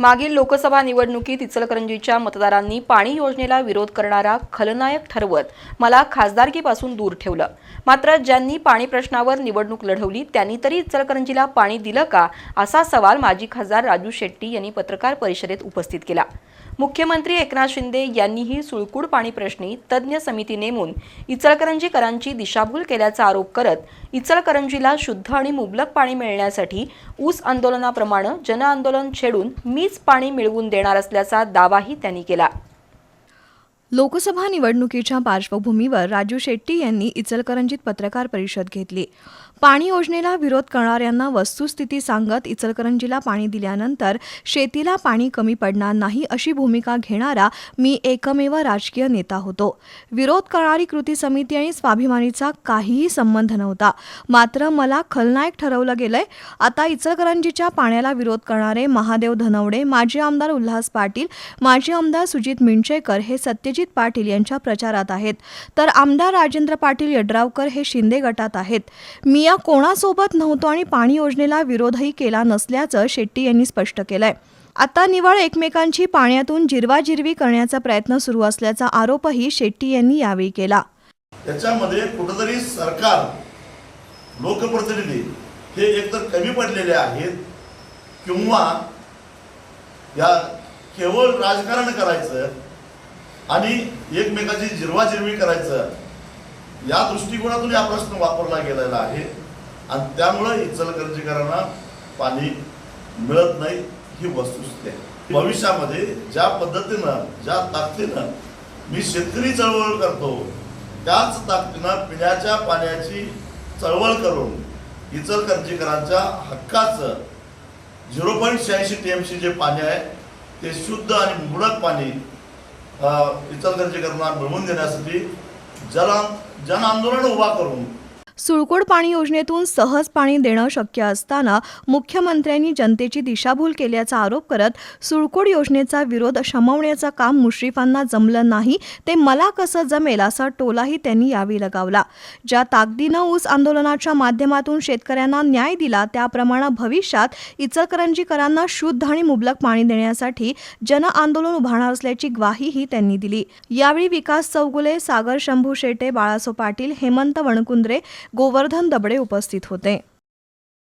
मागील लोकसभा निवडणुकीत इचलकरंजीच्या मतदारांनी पाणी योजनेला विरोध करणारा खलनायक ठरवत मला खासदारकीपासून दूर ठेवलं. मात्र ज्यांनी पाणी प्रश्नावर निवडणूक लढवली त्यांनी तरी इचलकरंजीला पाणी दिलं का? असा सवाल माजी खासदार राजू शेट्टी यांनी पत्रकार परिषदेत उपस्थित केला. मुख्यमंत्री एकनाथ शिंदे यांनीही सुळकूड पाणी प्रश्नी तज्ज्ञ समिती नेमून इचलकरंजीकरांची दिशाभूल केल्याचा आरोप करत इचलकरंजीला शुद्ध आणि मुबलक पाणी मिळण्यासाठी ऊस आंदोलनाप्रमाणे जनआंदोलन छेडून मी मीच पाणी मिळवून देणार असल्याचा दावाही त्यांनी केला. लोकसभा निवडणुकीच्या पार्श्वभूमीवर राजू शेट्टी यांनी इचलकरंजीत पत्रकार परिषद घेतली. पाणी योजनेला विरोध करणाऱ्यांना वस्तुस्थिती सांगत इचलकरंजीला पाणी दिल्यानंतर शेतीला पाणी कमी पडणार नाही अशी भूमिका घेणारा मी एकमेव राजकीय नेता होतो. विरोध करणारी कृती समिती आणि स्वाभिमानीचा काहीही संबंध नव्हता. मात्र मला खलनायक ठरवलं गेलंय. आता इचलकरंजीच्या पाण्याला विरोध करणारे महादेव धनवडे माजी आमदार उल्हास पाटील माजी आमदार सुजित मिंचेकर हे सत्यजित पाटील यांच्या प्रचारात आहेत. तर आमदार राजेंद्र पाटील यड्रावकर हे शिंदे गटात आहेत. मी या कोणासोबत नव्हतो आणि पाणी योजनेला विरोधही केला नसल्याचं शेट्टी यांनी स्पष्ट केलंय. आता निवळ एकमेकांची पाण्यातून जिरवाजिरवी करण्याचा प्रयत्न सुरू असल्याचा आरोपही शेट्टी यांनी यावेळी केला. त्याच्यामध्ये कुठंतरी सरकार लोकप्रतिनिधी हे एकतर कमी पडलेले आहेत किंवा या केवळ राजकारण करायचं आणि एकमेकाची जिरवाजिरवी करायचं या दृष्टिकोनातून हा प्रश्न वापरला गेलेला आहे. आणि त्यामुळं इचलकरंजीकरांना पाणी मिळत नाही ही वस्तुस्थिती आहे. भविष्यामध्ये ज्या पद्धतीनं ज्या ताकदीनं मी शेतकरी चळवळ करतो त्याच ताकदीनं पिण्याच्या पाण्याची चळवळ करून इचलकरंजीकरांच्या हक्काचं झिरो पॉईंट शहाऐंशी टी एम सी जे पाणी आहे ते शुद्ध आणि मुबलक पाणी इचलकरंजीकरांना मिळवून देण्यासाठी जन जन आंदोलन उभा करून सुळकोड पाणी योजनेतून सहज पाणी देणं शक्य असताना मुख्यमंत्र्यांनी जनतेची दिशाभूल केल्याचा आरोप करत सुळकोड योजनेचा विरोध शमवण्याचं काम मुश्रीफांना जमलं नाही ते मला कसं जमेल असा टोलाही त्यांनी यावेळी लगावला. ज्या ताकदीनं ऊस आंदोलनाच्या माध्यमातून शेतकऱ्यांना न्याय दिला त्याप्रमाणे भविष्यात इचलकरंजीकरांना शुद्ध आणि मुबलक पाणी देण्यासाठी जन आंदोलन उभारणार असल्याची ग्वाहीही त्यांनी दिली. यावेळी विकास चौगुले सागर शंभू शेटे बाळासो पाटील हेमंत वणकुंद्रे गोवर्धन दबडे उपस्थित होते.